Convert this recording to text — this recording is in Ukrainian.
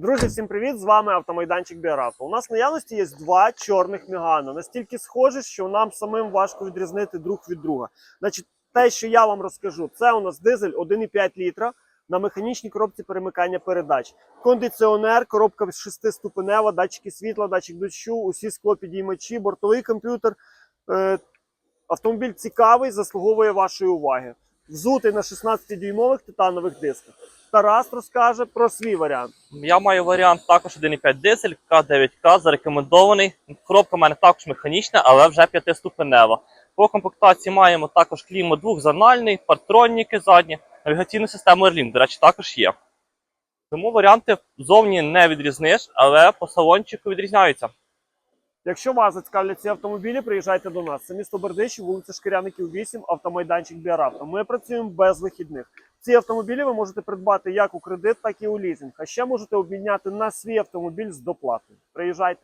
Друзі, всім привіт! З вами автомайданчик Біаравто. У нас в наявності є два чорних мігана, настільки схожі, що нам самим важко відрізнити друг від друга. Значить, те, що я вам розкажу, це у нас дизель 1,5 літра на механічній коробці перемикання передач. Кондиціонер, коробка 6-ступенева, датчики світла, датчик дощу, усі склопідіймачі, бортовий комп'ютер. Е, автомобіль цікавий, заслуговує вашої уваги. Взутий на 16-дюймових титанових дисках. Тарас розкаже про свій варіант. Я маю варіант також 1,5 дизель, К9К, зарекомендований. Коробка в мене також механічна, але вже п'ятиступенева. По комплектації маємо також клімат двохзональний, партроніки задні, навігаційну систему Airlink, до речі, також є. Тому варіанти зовні не відрізниш, але по салончику відрізняються. Якщо вас зацікавлять ці автомобілі, приїжджайте до нас. Це місто Бердичів, вулиця Шкіряників 8, автомайданчик Біаравто. Ми працюємо без вихідних. Ці автомобілі ви можете придбати як у кредит, так і у лізинг. А ще можете обміняти на свій автомобіль з доплатою. Приїжджайте.